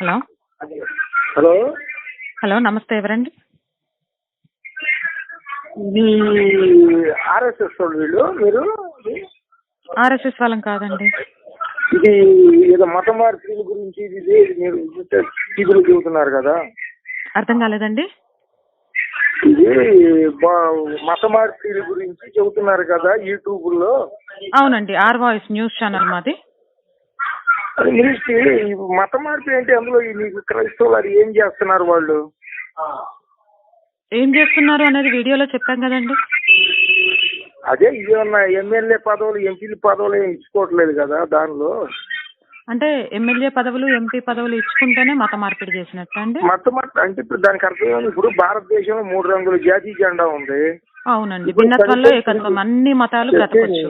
Hello. Hello. Hello నమస్తే ఎవరండి? RSS వాళ్ళు వీళ్ళు మీరు? ఆర్ఎస్ఎస్ వాళ్ళం కాదండి. ఇది ఏదో మత మార్పిడి గురించి ఇది మీరు చెబుతున్నారు కదా. అర్థం కాలేదండి. ఇది మత మార్పిడి గురించి చెబుతున్నారు కదా యూట్యూబ్లో అవునండి ఆర్ వాయిస్ న్యూస్ ఛానల్ మాది. అది ఈ మత మార్పిడి అంటే అందులో ఈ మీకు క్రైస్తవులు అది ఏం చేస్తున్నారు వాళ్ళు? ఏం చేస్తున్నారు అనేది వీడియోలో చెప్పాం కదండి. అదే ఇదేమన్నా ఎమ్మెల్యే పదవులు ఎంపీల పదవులు ఏం ఇచ్చుకోవట్లేదు కదా దానిలో? అంటే ఎమ్మెల్యే పదవులు ఎంపీ పదవులు ఇచ్చుకుంటేనే మత మార్పిడి చేసినట్టు అండి? మత మార్పిడి అంటే ఇప్పుడు దానికి అర్థం ఏమి? ఇప్పుడు భారతదేశంలో మూడు రంగుల జాతీయ జెండా ఉంది. అవునండి. భిన్నత్వంలో ఏకత్వం. అన్ని మతాలు బ్రతకొచ్చు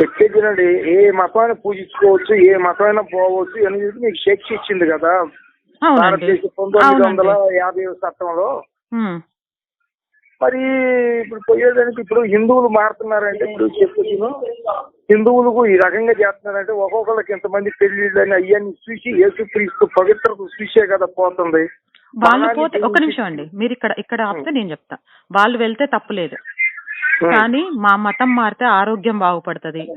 చెప్పేదినండి ఏ మతాన్ని పూజించుకోవచ్చు ఏ మతమైనా పోవచ్చు అనేది మీకు శిక్ష ఇచ్చింది కదా. భారతదేశం పంతొమ్మిది వందల యాభై చట్టంలో. మరి ఇప్పుడు పోయేదానికి ఇప్పుడు హిందువులు మారుతున్నారంటే ఇప్పుడు చెప్పుకును హిందువులకు ఈ రకంగా చేస్తున్నారంటే ఒక్కొక్కరికి ఇంతమంది పెళ్ళిళ్ళు అని అయ్యని చూసి యేసుక్రీస్తు పవిత్రత చూసే కదా పోతుంది. వాళ్ళు పోతే ఒక్క నిమిషం అండి. మీరు ఇక్కడ ఇక్కడ ఆపితే నేను చెప్తా. వాళ్ళు వెళ్తే తప్పు లేదు. ఉం. కానీ మా మతం మారితే ఆరోగ్యం బాగుపడుతుంది.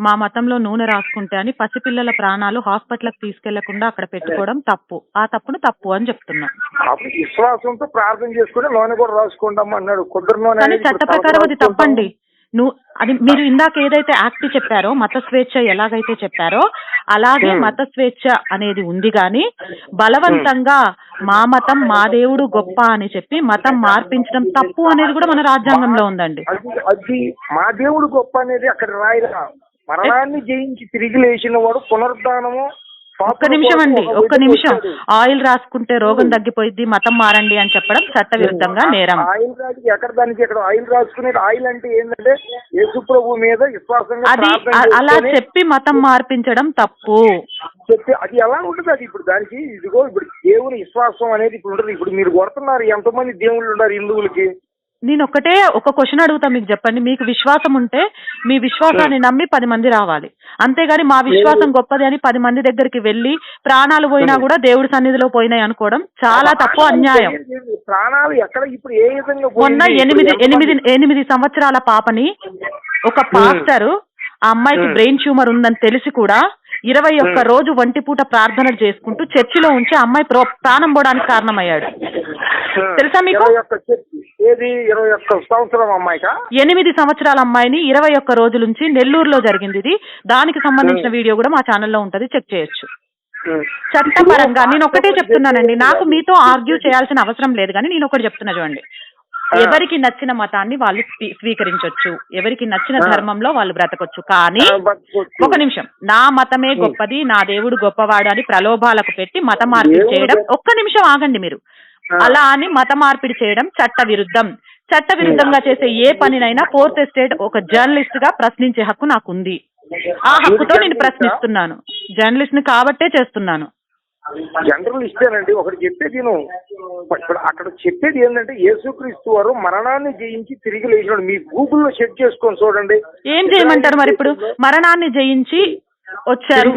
మా మతంలో నూనె రాసుకుంటే అని పసిపిల్లల ప్రాణాలు హాస్పిటల్కి తీసుకెళ్ళకుండా అక్కడ పెట్టుకోవడం తప్పు. ఆ తప్పును తప్పు అని చెప్తున్నా. విశ్వాసంతో ప్రార్థన చేసుకుని నూనె కూడా రాసుకుంటాం అన్నాడు. నూనె చట్ట ప్రకారం అది. తప్పండి. నువ్వు అది మీరు ఇందాక ఏదైతే యాక్ట్ చెప్పారో మత స్వేచ్ఛ ఎలాగైతే చెప్పారో అలాగే. మత స్వేచ్ఛ అనేది ఉంది కానీ బలవంతంగా మా మతం మా దేవుడు గొప్ప అని చెప్పి మతం మార్పించడం తప్పు అనేది కూడా మన రాజ్యాంగంలో ఉందండి అది అది మా దేవుడు గొప్ప అనేది అక్కడ రాయరా మరణాన్ని జయించి తిరిగి లేచిన వాడు పునరుద్ధానము ఒక్క నిమిషం అండి ఒక్క నిమిషం. ఆయిల్ రాసుకుంటే రోగం తగ్గిపోయింది మతం మారండి అని చెప్పడం చట్ట విరుద్ధంగా నేరం. ఆయిల్ ఎక్కడ దానికి ఎక్కడ ఆయిల్ రాసుకునేది? ఆయిల్ అంటే ఏంటంటే యేసు ప్రభు మీద విశ్వాసంగా అది అలా చెప్పి మతం మార్పించడం తప్పు. చెప్పి అది ఎలా ఉంటుంది అది ఇప్పుడు దానికి? ఇదిగో ఇప్పుడు దేవుని విశ్వాసం అనేది ఇప్పుడు ఉంటుంది. ఇప్పుడు మీరు కొడుతున్నారు ఎంతమంది దేవుళ్ళు ఉన్నారు హిందువులకి. నేను ఒకటే ఒక క్వశ్చన్ అడుగుతా మీకు చెప్పండి. మీకు విశ్వాసం ఉంటే మీ విశ్వాసాన్ని నమ్మి పది మంది రావాలి. అంతేగాని మా విశ్వాసం గొప్పది అని పది మంది దగ్గరికి వెళ్ళి ప్రాణాలు పోయినా కూడా దేవుడి సన్నిధిలో పోయినాయి అనుకోవడం చాలా తప్పు అన్యాయం. ప్రాణాలు ఎక్కడ ఇప్పుడు ఏ విధంగా మొన్న? ఎనిమిది ఎనిమిది ఎనిమిది సంవత్సరాల పాపని ఒక పాస్టర్ ఆ అమ్మాయికి. బ్రెయిన్ ట్యూమర్ ఉందని తెలిసి కూడా ఇరవై ఒక్క. రోజు ఒంటిపూట ప్రార్థనలు చేసుకుంటూ చర్చిలో ఉంచి అమ్మాయి ప్రో- ప్రాణం పోవడానికి కారణమయ్యాడు. తెలుసా మీకు? ఎనిమిది సంవత్సరాల అమ్మాయిని ఇరవై ఒక్క రోజుల నుంచి నెల్లూరులో జరిగింది ఇది. దానికి సంబంధించిన వీడియో కూడా మా ఛానల్లో ఉంటది. చెక్ చేయొచ్చు. చట్టపరంగా నేను ఒకటే చెప్తున్నానండి. నాకు మీతో ఆర్గ్యూ చేయాల్సిన అవసరం లేదు కానీ నేను ఒకటి చెప్తున్నా చూడండి. ఎవరికి నచ్చిన మతాన్ని వాళ్ళు స్వీ- స్వీకరించొచ్చు. ఎవరికి నచ్చిన. ధర్మంలో వాళ్ళు బ్రతకొచ్చు. కానీ. ఒక నిమిషం. నా మతమే గొప్పది నా దేవుడు గొప్పవాడు అని ప్రలోభాలకు పెట్టి మత మార్పిడి చేయడం ఒక్క నిమిషం ఆగండి మీరు. అలా అని మత మార్పిడి చేయడం చట్ట విరుద్ధం చట్ట విరుద్ధంగా చేసే ఏ పనినైనా ఫోర్త్ ఎస్టేట్ ఒక జర్నలిస్ట్గా ప్రశ్నించే హక్కు నాకుంది. ఆ హక్కుతో నేను ప్రశ్నిస్తున్నాను. జర్నలిస్ట్ని కాబట్టే చేస్తున్నాను. జనరల్ ఇస్తేనండి ఒకటి చెప్పేది నేను ఇప్పుడు అక్కడ చెప్పేది ఏంటంటే యేసుక్రీస్తు వారు మరణాన్ని జయించి తిరిగి లేచినాడు. మీ గూగుల్లో చెక్ చేసుకొని చూడండి. ఏం చేయమంటారు మరి ఇప్పుడు? మరణాన్ని జయించి వచ్చారు.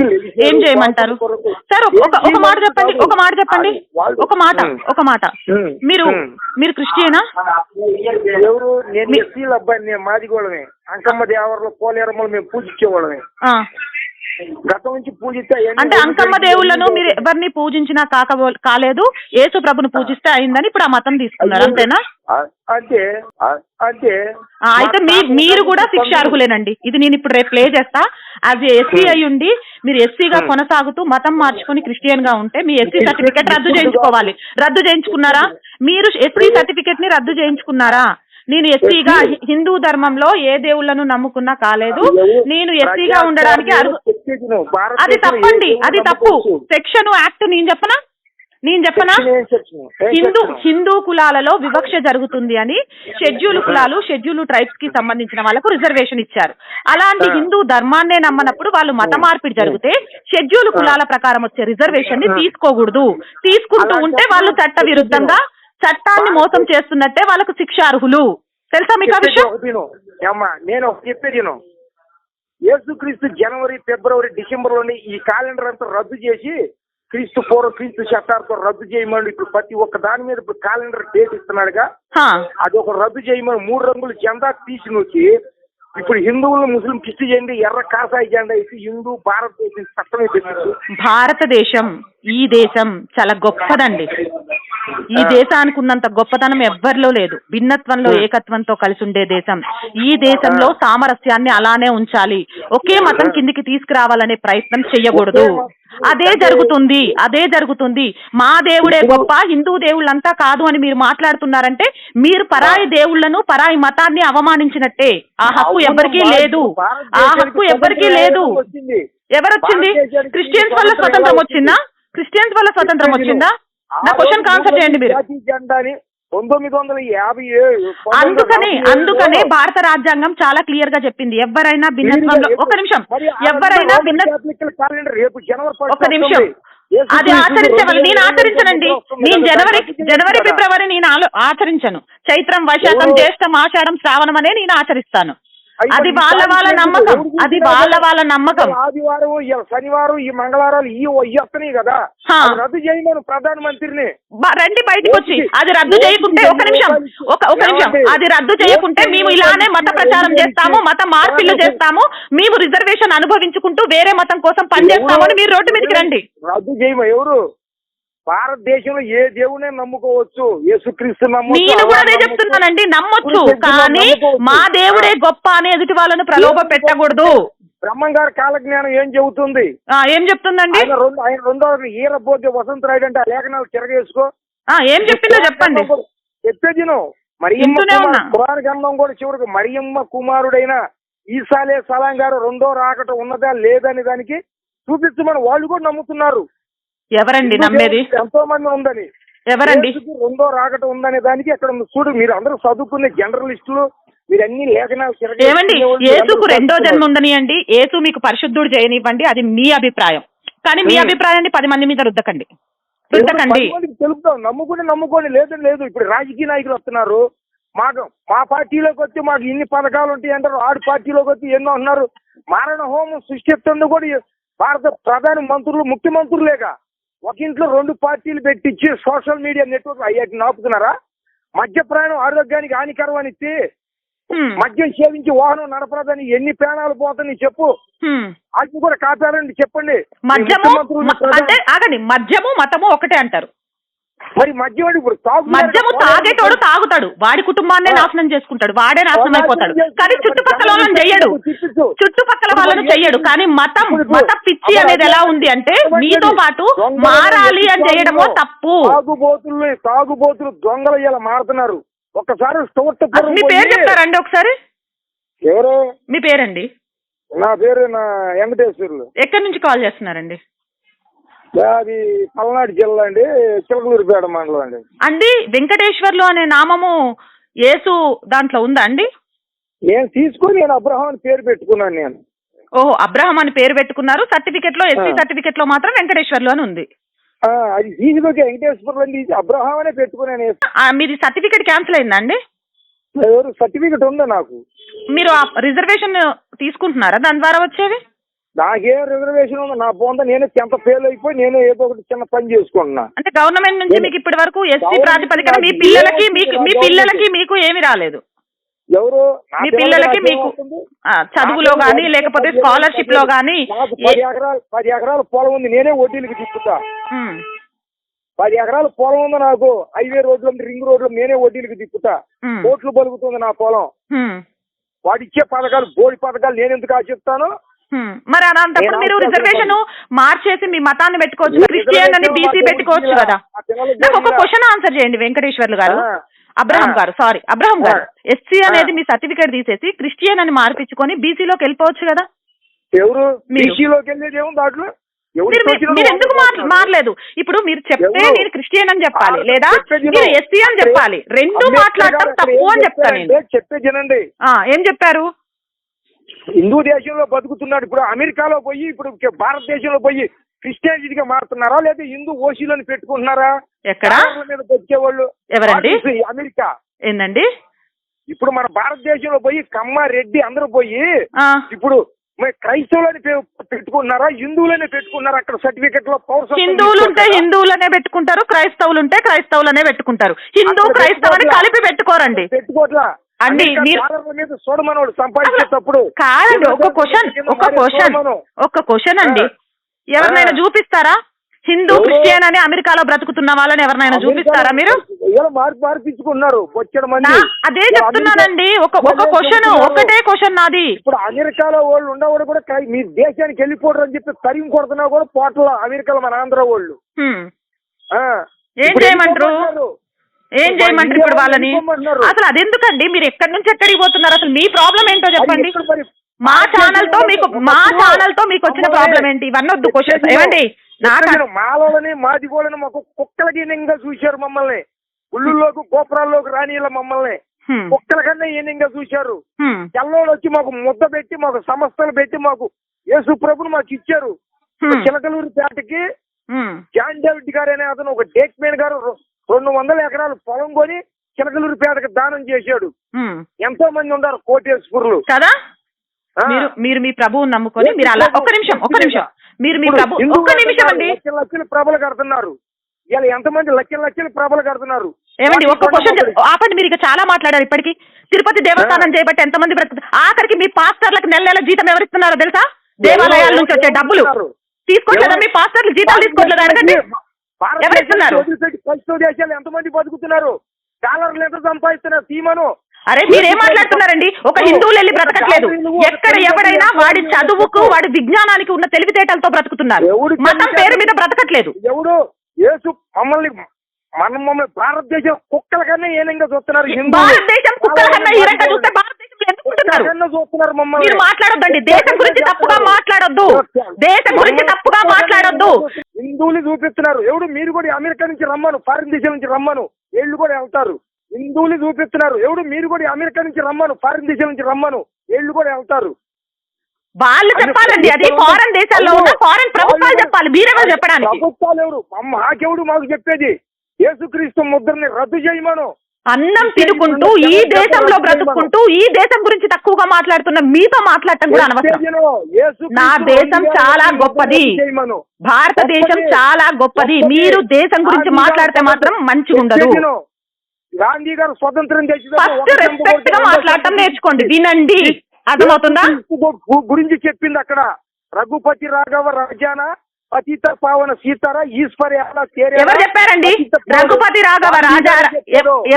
ఏం చేయమంటారు? సార్ ఒక- మాట చెప్పండి ఒక మాట చెప్పండి. ఒక మాట ఒక మాట. మీరు మీరు క్రిస్టియనా? ఎవరు? నేను ఎస్సీల అబ్బాయి నేను మాదిగోళమే అంకమ్మ దేవరలో పోలేరమ్మలు మేము పూజించేవాళ్ళమే. గతం నుంచి పూజిస్తే అంటే అంకమ్మ దేవుళ్ళను మీరు ఎవరిని పూజించినా కాకబో కాలేదు. యేసు ప్రభుని పూజిస్తే అయిందని ఇప్పుడు ఆ మతం తీసుకున్నారు. అంతేనా? అంతే ఆ, అయితే మీ మీరు కూడా శిక్ష అర్హులేనండి ఇది నేను ఇప్పుడు రేపు ప్లే చేస్తా. యాజ్ ఎస్సీ అయి ఉండి మీరు ఎస్సీగా. కొనసాగుతూ మతం మార్చుకొని క్రిస్టియన్గా ఉంటే మీ ఎస్సీ సర్టిఫికేట్ రద్దు చేయించుకోవాలి. రద్దు చేయించుకున్నారా? మీరు ఎస్సీ సర్టిఫికేట్ని రద్దు చేయించుకున్నారా? నేను ఎస్సీగా హిందూ ధర్మంలో ఏ దేవుళ్ళను నమ్ముకున్నా కాలేదు. నేను ఎస్సీగా ఉండడానికి. అది తప్పండి అది తప్పు? సెక్షన్ యాక్ట్ నేను చెప్పనా? నేను చెప్పనా? హిందూ? హిందూ కులాలలో వివక్ష జరుగుతుంది అని షెడ్యూల్ కులాలు షెడ్యూల్ ట్రైబ్స్కి సంబంధించిన వాళ్ళకు రిజర్వేషన్ ఇచ్చారు. అలాంటి. హిందూ ధర్మాన్నే నమ్మనప్పుడు వాళ్ళు మత మార్పిడి జరిగితే షెడ్యూల్ కులాల ప్రకారం వచ్చే రిజర్వేషన్ని. తీసుకోకూడదు. తీసుకుంటూ ఉంటే వాళ్ళు చట్ట విరుద్ధంగా చట్టాన్ని మోసం చేస్తున్నట్టే వాళ్ళకు శిక్ష అర్హులు తెలుసా మీకు ఆ విషయం నేను చెప్పేది. యేసుక్రీస్తు జనవరి ఫిబ్రవరి డిసెంబర్లోని ఈ క్యాలెండర్ అంతా రద్దు చేసి క్రీస్తు పూర్వ క్రీస్తు శతాబ్దం రద్దు చేయమని ఇప్పుడు ప్రతి ఒక్క దాని మీద ఇప్పుడు క్యాలెండర్ డేట్ ఇస్తున్నాడుగా. అది ఒక రద్దు చేయమని మూడు రంగుల జెండా తీసి నుంచి ఇప్పుడు హిందువులు ముస్లిం కిస్టు చేయండి ఎర్ర కాసాయి జెండా ఇచ్చి హిందూ భారతదేశం చట్టమే పెట్టింది. భారతదేశం ఈ దేశం చాలా గొప్పదండి. ఈ దేశానికి ఉన్నంత గొప్పతనం ఎవ్వరిలో లేదు. భిన్నత్వంలో ఏకత్వంతో కలిసి ఉండే దేశం. ఈ దేశంలో సామరస్యాన్ని అలానే ఉంచాలి. ఒకే మతం కిందికి తీసుకురావాలనే ప్రయత్నం చెయ్యకూడదు అదే జరుగుతుంది అదే జరుగుతుంది. మా దేవుడే గొప్ప హిందూ దేవుళ్ళంతా కాదు అని మీరు మాట్లాడుతున్నారంటే మీరు పరాయి దేవుళ్ళను పరాయి మతాన్ని అవమానించినట్టే. ఆ హక్కు ఎవ్వరికీ లేదు. ఆ హక్కు ఎవ్వరికీ లేదు. ఎవరొచ్చింది? క్రిస్టియన్స్ వల్ల స్వతంత్రం వచ్చిందా? క్రిస్టియన్స్ వల్ల స్వతంత్రం వచ్చిందా? నా క్వశ్చన్ ఆన్సర్ చేయండి మీరు. పంతొమ్మిది వందల యాభై ఏడు అందుకనే అందుకనే భారత రాజ్యాంగం చాలా క్లియర్గా చెప్పింది. ఎవరైనా భిన్నత్వంలో ఒక నిమిషం. ఎవరైనా భిన్న రేపు జనవరి ఒక నిమిషం. అది ఆచరించవాలి. నేను ఆచరించనండి. నేను జనవరి జనవరి. ఫిబ్రవరి నేను ఆచరించను. చైత్రం వైశాఖం? జ్యేష్టం ఆషాఢం శ్రావణం అనే నేను ఆచరిస్తాను. అది వాళ్ళ వాళ్ళ నమ్మకం. అది వాళ్ళ వాళ్ళ నమ్మకం. ఆదివారం శనివారం ఈ మంగళవారాలు ఈ వస్తున్నాయి కదా. రద్దు చేయమని ప్రధానమంత్రిని. రండి బయటికి వచ్చి. అది రద్దు చేయకుంటే ఒక నిమిషం. ఒక ఒక నిమిషం? అది రద్దు చేయకుంటే మేము ఇలానే మత ప్రచారం చేస్తాము మత ఏమండి? చేస్తాము మేము రిజర్వేషన్ అనుభవించుకుంటూ వేరే మతం కోసం పనిచేస్తామని మీరు రోడ్డు మీదకి రండి. రద్దు చేయమ ఎవరు? భారతదేశంలో ఏ దేవునే నమ్ముకోవచ్చు? యేసుక్రీస్తు నేను కూడా అదే. చెప్తున్నానండి నమ్మొచ్చు. కానీ. మా దేవుడే గొప్ప అని ఎదుటి వాళ్ళను ప్రలోభ పెట్టకూడదు. బ్రహ్మం గారి కాలజ్ఞానం ఏం చెబుతుంది? ఏం చెప్తుందండి? ఆయన రెండు ఆయన రెండో ఈరబోద్య వసంతరాయుడు అంటే ఆ లేఖనాలు తిరగేసుకో. ఆ, ఏం చెప్పిందో చెప్పండి. చెప్పేది మరియమ్మ కుమార్- గ్రంథం కూడా చివరికి మరియమ్మ కుమారుడైన ఈసాలే సలాం గారు రెండో రాకట ఉన్నదా లేదని దానికి చూపించమని వాళ్ళు కూడా నమ్ముతున్నారు. ఎవరండి నమ్మేది? ఎంతో మంది ఉందని. ఎవరండి? రెండో రాకట ఉందనే దానికి అక్కడ. చూడు మీరు అందరూ చదువుకునే జర్నలిస్టులు ఏమండి? ఏసుకు రెండో జన్మ చదువుకున్నారు. ఉండనియండి ఏసు మీకు పరిశుద్ధుడు చేయనివ్వండి. అది మీ అభిప్రాయం. కానీ మీ. అభిప్రాయాన్ని పది మంది మీద రుద్దకండి. రుద్దకండి. తెలుపుతాం. నమ్ముకుని నమ్ముకోండి లేదని లేదు. ఇప్పుడు రాజకీయ నాయకులు వస్తున్నారు. మాకు మా పార్టీలోకి వచ్చి మాకు ఇన్ని పథకాలు ఉంటాయి అంటారు. ఆడి పార్టీలోకి వచ్చి ఎన్నో అంటున్నారు. మారణ హోమం సృష్టిస్తుంది కూడా భారత ప్రధాన మంత్రులు ముఖ్యమంత్రులేక ఒక ఇంట్లో రెండు పార్టీలు పెట్టించి సోషల్ మీడియా నెట్వర్క్ అయ్యాటి నాపుతున్నారా మద్య ప్రయాణం ఆరోగ్యానికి హానికరం అని. మద్యం సేవించి వాహనం నడపరాదని ఎన్ని ప్రాణాలు పోతాయని చెప్పు. వాటిని కూడా కాపాడండి చెప్పండి మద్యము అంటే ఆగండి మద్యము మతము ఒకటే అంటారు మరి మద్యం ఇప్పుడు మద్యము తాగేటోడు తాగుతాడు. వాడి కుటుంబాన్నే. నాశనం చేసుకుంటాడు. వాడే నాశనం అయిపోతాడు. కానీ చుట్టుపక్కల వాళ్ళని చెయ్యడు. చుట్టుపక్కల వాళ్ళని చెయ్యడు. కానీ మతం మత పిచ్చి అనేది ఎలా ఉంది అంటే మీతో పాటు మారాలి అని చేయడమో తప్పు. తాగుబోతుల్ని తాగుబోతులు దొంగలు ఇలా మారుతున్నారు. స్టోర్టపురం మీ పేరు చెప్తారండి ఒకసారి? ఎవరు మీ పేరండి? నా పేరు నా వెంకటేశ్వర్లు. ఎక్కడి నుంచి కాల్ చేస్తున్నారండి? అది పల్నాడు జిల్లా అండి చిలకలూరిపేట మండలం అండి. అండి వెంకటేశ్వర్లు అనే నామము యేసు దాంట్లో ఉందా అండి? నేను తీసుకొని నేను అబ్రహాం అని పేరు పెట్టుకున్నాను నేను. ఓహో అబ్రహం అని పేరు పెట్టుకున్నారు. సర్టిఫికెట్లో ఎస్సీ. సర్టిఫికెట్లో మాత్రం వెంకటేశ్వర్లు అని ఉంది. ఆ, అది తీసుకొచ్చి వెంకటేశ్వరం అని తీసి అబ్రహాం అనే పెట్టుకున్నాను మీది సర్టిఫికెట్ క్యాన్సిల్ అయిందా అండి? ఎవరు సర్టిఫికెట్ ఉందా నాకు? మీరు ఆ రిజర్వేషన్ తీసుకుంటున్నారా? దాని ద్వారా వచ్చేది నాకేం రిజర్వేషన్ ఉంది? నా పోందా నేనే చెంత ఫెయిల్ అయిపోయి నేనే ఏదో ఒకటి చిన్న పని చేసుకుంటున్నా. అంటే గవర్నమెంట్ నుంచి మీకు ఇప్పటి వరకు ఎస్సీ ప్రాతిపదికన మీ పిల్లలకి మీకు మీ? పిల్లలకి మీకు ఏమి రాలేదు. ఎవరు? మీ పిల్లలకి మీకు చదువులో పది- లేకపోతే స్కాలర్షిప్లో నాకు పది ఎకరాలు పది ఎకరాల పొలం ఉంది. నేనే వడ్డీలకి తిప్పుతా. పది ఎకరాల పొలం ఉంది నాకు. హైవే రోడ్లు రింగ్ రోడ్లు నేనే వడ్డీలకి తిప్పుతా. కోట్లు బలుగుతుంది నా పొలం. వాడు ఇచ్చే పథకాలు బోడి పథకాలు నేను ఎందుకు ఆశిస్తాను? మరి అలాంటప్పుడు మీరు రిజర్వేషన్. మార్చేసి మీ మతాన్ని పెట్టుకోవచ్చు క్రిస్టియన్ అని బీసీ పెట్టుకోవచ్చు కదా నాకు ఒక క్వశ్చన్ ఆన్సర్ చేయండి వెంకటేశ్వర్లు గారు. అబ్రహం. గారు సారీ అబ్రహం గారు. ఎస్సీ అనేది. మీ సర్టిఫికేట్ తీసేసి క్రిస్టియన్ అని మార్పించుకొని బీసీలోకి వెళ్ళిపోవచ్చు కదా ఎవరు మీరు. బీసీలోకి వెళ్ళేది ఏముంది దాంట్లో ఎవరు మీరు వచ్చిన మీరు వాళ్ళు ఎందుకు. మారలేదు ఇప్పుడు మీరు చెప్తే? మీరు క్రిస్టియన్ అని చెప్పాలి లేదా మీరు. ఎస్సీ అని చెప్పాలి రెండు మాట్లాడటం తప్పు అని చెప్తాను చెప్పే జనండి ఏం చెప్పారు హిందూ దేశంలో బతుకుతున్నాడు. ఇప్పుడు అమెరికాలో పోయి ఇప్పుడు భారతదేశంలో పోయి క్రిస్టియానిటీగా మారుతున్నారా? లేదా హిందూ ఓసీలను పెట్టుకుంటున్నారా? ఎక్కడ? మీద బతికేవాళ్ళు ఎవరండి? అమెరికా. ఏందండి? ఇప్పుడు మన భారతదేశంలో పోయి కమ్మ రెడ్డి అందరూ పోయి ఇప్పుడు క్రైస్తవులని పెట్టుకున్నారా హిందువులనే పెట్టుకున్నారా అక్కడ సర్టిఫికెట్లో పౌరసత్వం హిందువులు ఉంటే? హిందువులనే పెట్టుకుంటారు క్రైస్తవులు ఉంటే క్రైస్తవులనే పెట్టుకుంటారు. హిందూ అక్కడ క్రైస్తవ్ అని పెట్టుకోవట్లా. కలిపి పెట్టుకోరండి. పెట్టుకోవట్లా? అండి, మీరు- చూడమనోడు సంపాదించేటప్పుడు కాదండి ఒక క్వశ్చన్ ఒక క్వశ్చన్ ఒక క్వశ్చన్ అండి ఎవరినైనా. చూపిస్తారా హిందూ? క్రిస్టియన్ అని అమెరికాలో బ్రతుకుతున్న వాళ్ళని ఎవరినైనా చూపిస్తారా మీరు మార్పించుకున్నారు అదే చెప్తున్నానండి ఒక ఒక క్వశ్చన్. ఒకటే క్వశ్చన్ నాది ఇప్పుడు అమెరికాలో వాళ్ళు ఉండవాడు కూడా మీ దేశానికి వెళ్ళిపోవడం అని చెప్పి తరిమి కొడుతున్నా కూడా పోట్ల అమెరికాలో మన ఆంధ్ర వాళ్ళు. ఏం చేయమంటారు. ఏం చేయమంటారు ఇప్పుడు వాళ్ళని. అసలు అదెందుకండి? మీరు ఎక్కడి నుంచి ఎక్కడికి పోతున్నారు? అసలు మీ ప్రాబ్లం ఏంటో చెప్పండి. మా ఛానల్తో మీకు మా ఛానల్తో మీకు వచ్చిన ప్రాబ్లం ఏంటి? ఇవన్నీ వద్దు క్వశ్చన్స్ ఏమండి? మాలోని మాదిగోళ్ళని మాకు కుక్కలకి ఈనంగా చూశారు మమ్మల్ని. ఉళ్ళుల్లోకి గోపురాల్లోకి రానిల మమ్మల్ని. కుక్కల కన్నా ఈనంగా చూశారు. తెల్లోడు వచ్చి మాకు ముద్ద పెట్టి మాకు సంస్థలు పెట్టి మాకు యేసు ప్రభుని మాకు ఇచ్చారు. చిలకలూరు పేటకి హ్మ్. జాన్ డేవిడ్ గారు అనే అతను ఒక డేక్ మ్యాన్ గారు రెండు వందల ఎకరాలు పొలం కొని చిలకలూరు పేటకి దానం చేశాడు. ఎంతో మంది ఉన్నారు కోటేశ్వరులు. కదా. మీరు మీరు మీ ప్రభువుని నమ్ముకొని మీరు అలా ఒక్క నిమిషం ఒక్క నిమిషం. మీరు మీ ప్రభు ఒక్క నిమిషం అండి. లక్షల లక్షల ప్రభలు కడుతున్నారు. ఇలా ఎంతమంది లక్షల లక్షల ప్రభలు కడుతున్నారు? ఏమండి ఒక్క క్వశ్చన్ ఆపండి మీరు ఇక చాలా మాట్లాడారు ఇప్పటికి. తిరుపతి దేవస్థానం చేయబట్టి ఎంతమంది బ్రతుకు ఆఖరికి మీ పాస్టర్లకు నెల నెల జీతం ఎవరిస్తున్నారో తెలుసా? దేవాలయాల నుంచి వచ్చే డబ్బులు. తీసుకోవట్లేదా మీ పాస్టర్లు? జీతాలు తీసుకోవట్లేదు అడగండి. దేశాలు ఎంతమంది బతుకుతున్నారు? డాలర్లు ఎంత సంపాదిస్తున్నారు? తీమను అరే మీరేం మాట్లాడుతున్నారండి? ఒక హిందువులు వెళ్ళి బ్రతకట్లేదు. ఎక్కడ ఎవరైనా వాడి చదువుకు వాడి విజ్ఞానానికి ఉన్న తెలివితేటలతో బ్రతుకుతున్నారు. మతం పేరు మీద బ్రతకట్లేదు. ఎవడు? యేసు మమ్మల్ని మన మమ్మల్ని భారతదేశం కుక్కల కన్నా ఏనంగా చూస్తున్నారు. భారతదేశం కుక్కల కన్నా ఈ రకంగా చూస్తే భారతదేశంలో ఎందుకు కుక్కల ఉంటున్నారు? కన్నా చూస్తున్నారు మమ్మల్ని. మీరు మాట్లాడొద్దండి. దేశం గురించి తప్పుగా మాట్లాడొద్దు. దేశం గురించి తప్పుగా మాట్లాడొద్దు. హిందువులు చూపిస్తున్నారు. ఎవడు? మీరు కూడా అమెరికా నుంచి రమ్మను. ఫారిన్ దేశం నుంచి రమ్మను. వీళ్ళు కూడా వెళ్తారు. హిందువులు చూపిస్తున్నారు. ఎవడు? మీరు కూడా అమెరికా నుంచి రమ్మను. ఫారిన్ దేశం నుంచి రమ్మను. వీళ్ళు కూడా వెళ్తారు. వాళ్ళు చెప్పాలండి. అది ఫారెన్ దేశాల్లో ఉన్న ఫారెన్ ప్రభుత్వాలు చెప్పాలి. మీరెవరు చెప్పడానికి. ప్రభుత్వాలు ఎవరు మాకెవడు మాకు చెప్పేది? యేసుక్రీస్తు ముద్రని రద్దు చేయమను. అన్నం తినుకుంటూ ఈ దేశంలో బ్రతుకుంటూ ఈ దేశం గురించి తక్కువగా మాట్లాడుతున్న మీతో మాట్లాడటం కూడా అనవసరం. నా దేశం చాలా గొప్పది. భారతదేశం చాలా గొప్పది. మీరు దేశం గురించి మాట్లాడితే మాత్రం మంచిగా ఉండదు గాంధీ గారు స్వతంత్రం ఫస్ట్ రెస్పెక్ట్గా మాట్లాడటం నేర్చుకోండి. వినండి. అర్థమవుతుందా? గురించి చెప్పింది అక్కడ. రఘుపతి రాఘవ రాజాన? పతిత పావన సీతార ఈశ్వరి ఎవరు చెప్పారండి? రఘుపతి రాఘవ రాజా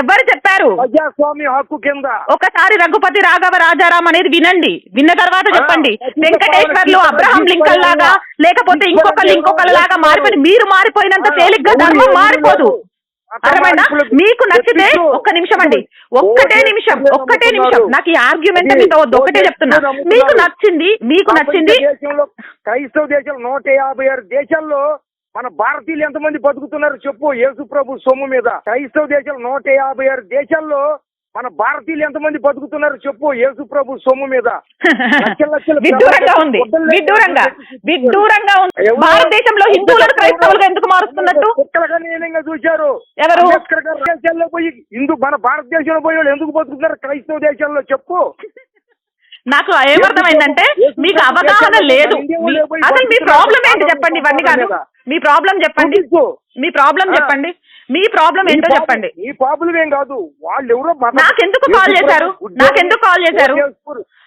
ఎవరు చెప్పారు? ప్రజాస్వామ్య హక్కు కింద. ఒకసారి రఘుపతి రాఘవ రాజారాం అనేది వినండి. విన్న తర్వాత చెప్పండి. వెంకటేశ్వర్లు అబ్రహం లింకన్ లాగా లేకపోతే ఇంకొకళ్ళు ఇంకొకళ్ళ లాగా మారిపోయి మీరు మారిపోయినంత తేలిగ్గా ధర్మం మారిపోదు. అర్థమైందా? మీకు నచ్చితే ఒక్క నిమిషం అండి. ఒక్కటే నిమిషం ఒక్కటే నిమిషం. నాకు ఈ ఆర్గ్యుమెంట్ మీతో వద్దు ఒకటే చెప్తున్నా. మీకు నచ్చింది మీకు నచ్చింది. దేశంలో క్రైస్తవ దేశం నూట యాభై ఆరు దేశాల్లో మన భారతీయులు ఎంతమంది బతుకుతున్నారు చెప్పు? యేసు ప్రభు సొమ్ము మీద. క్రైస్తవ దేశం నూట యాభై ఆరు దేశాల్లో మన భారతీయులు ఎంతమంది బతుకుతున్నారు చెప్పు? యేసు ప్రభు సొమ్ము మీద. విడ్డూరంగా ఉంది. విడ్డూరంగా. విడ్డూరంగా ఉంది. భారతదేశంలో హిందువులను క్రైస్తవులుగా ఎందుకు మారుస్తున్నట్టు? కుక్కల కన్నా చూశారు. ఎవరు? పోయి హిందూ మన భారతదేశంలో పోయి వాళ్ళు ఎందుకు బతుకుతున్నారు క్రైస్తవ దేశాల్లో చెప్పు. నాకు ఏమర్థమైందంటే మీకు అవగాహన లేదు. అసలు మీ ప్రాబ్లం ఏంటి చెప్పండి ఇవన్నీ కాదు. మీ ప్రాబ్లం చెప్పండి. మీ ప్రాబ్లం చెప్పండి. మీ ప్రాబ్లం ఏంటో చెప్పండి. ఈ ప్రాబ్లం ఏం కాదు. వాళ్ళు ఎవరో మన- నాకెందుకు కాల్ చేశారు? నాకెందుకు కాల్ చేశారు?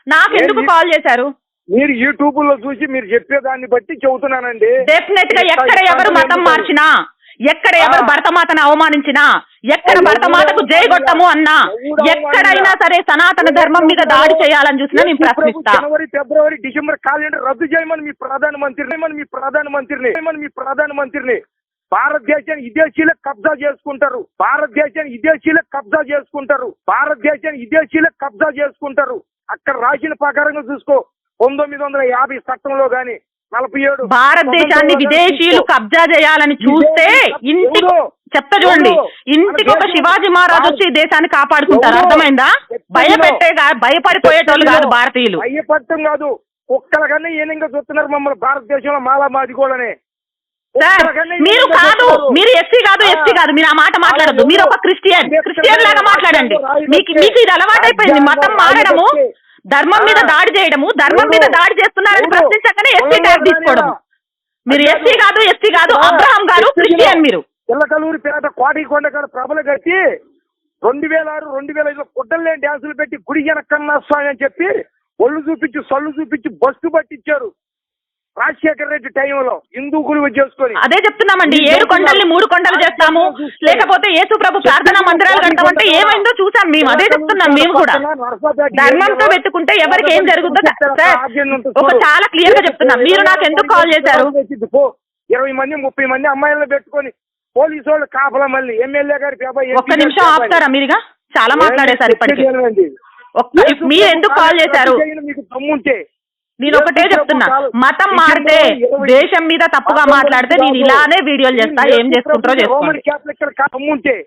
నాకెందుకు కాల్ చేశారు? మీరు యూట్యూబ్లో చూసి మీరు చెప్పేదాన్ని బట్టి చెబుతున్నానండి. డెఫినెట్గా ఎక్కడ ఎవరు మతం మార్చినా? ఎక్కడ ఎవరు భరతమాతను అవమానించినా ఎక్కడ భరతమాతకు జయగొట్టము అన్నా ఎక్కడైనా సరే సనాతన ధర్మం మీద దాడి చేయాలని చూసినా నేను ప్రశ్నిస్తా జనవరి ఫిబ్రవరి డిసెంబర్ క్యాలెండర్ రద్దు చేయమని మీ ప్రధానమంత్రిని ఏమని మీ ప్రధానమంత్రిని మీ ప్రధానమంత్రిని. భారతదేశాన్ని విదేశీయులే కబ్జా చేసుకుంటారు. భారతదేశాన్ని విదేశీయులే కబ్జా చేసుకుంటారు. భారతదేశాన్ని విదేశీయులే కబ్జా చేసుకుంటారు. అక్కడ రాసిన ప్రకారంగా చూసుకో పంతొమ్మిది వందల యాభై చట్టంలో ఏడు భారతదేశాన్ని విదేశీయులు కబ్జా చేయాలని చూస్తే ఇంటికి చెప్తా చూడండి. ఇంటికి ఒక శివాజీ మహారాజు వచ్చి ఈ దేశాన్ని కాపాడుకుంటారు. అర్థమైందా? భయపెట్టే భయపడిపోయేటోళ్ళు కాదు భారతీయులు. అయ్యపట్టం కాదు. కుక్కల కన్నా ఏనంగా చూస్తున్నారు మమ్మల్ని? భారతదేశంలో మాలా మాదిగోళ్ళని మీరు కాదు. మీరు ఎస్సీ కాదు ఎస్టీ కాదు. మీరు ఆ మాట మాట్లాడద్దు. మీరు ఒక క్రిస్టియన్. క్రిస్టియన్ లాగా మాట్లాడండి. మీకు మీకు ఇది అలవాటైపోయింది. మతం మారడము ధర్మం మీద. దాడి చేయడము ధర్మం మీద. దాడి చేస్తున్నారని. ప్రశ్నించగానే ఎస్సీ ట్యాగ్ తీసుకోవడం. మీరు ఎస్సీ కాదు ఎస్సీ కాదు అబ్రహాం గారు క్రిస్టియన్ మీరు పిల్లకలూరి పేట కోటికొండ గారు ప్రభలు కట్టి రెండు వేల ఆరు రెండు వేల ఐదులో గుడ్డల్లేని డ్యాన్సులు పెట్టి గుడి వెనకన్నా స్వామి అని చెప్పి ఒళ్ళు చూపించి సొల్లు చూపించి బస్సు పట్టించారు రాజశేఖర రెడ్డి టైంలో హిందూ గురువు చేసుకొని అదే చెప్తున్నామండి. ఏడు. కొండల్ని మూడు కొండలు చేస్తాము. చూస్తే. లేకపోతే యేసు ప్రభు ప్రార్థనా మందిరాలు కడతామంటే ఏమైందో చూసాం మేము. అదే చెప్తున్నాం మేము కూడా. ధర్మంతో పెట్టుకుంటే ఎవరికి ఏం జరుగుతుందో సార్ ఒక చాలా. క్లియర్గా చెప్తున్నాం. మీరు నాకు ఎందుకు కాల్ చేశారు. ఇరవై మంది ముప్పై మంది అమ్మాయిలను పెట్టుకొని పోలీసు వాళ్ళు కాపలా మళ్ళీ. ఎమ్మెల్యే గారి ఒక్క నిమిషం ఆపుతారా మీరుగా? చాలా మాట్లాడేశారు ఇప్పటికే. మీరు ఎందుకు కాల్ చేశారు? మీకు దమ్ముంటే నేను ఒకటే చెప్తున్నా. మతం మారితే దేశం మీద తప్పుగా మాట్లాడితే నేను ఇలానే వీడియోలు చేస్తా ఏం చేసుకుంటారో చేసుకోండి.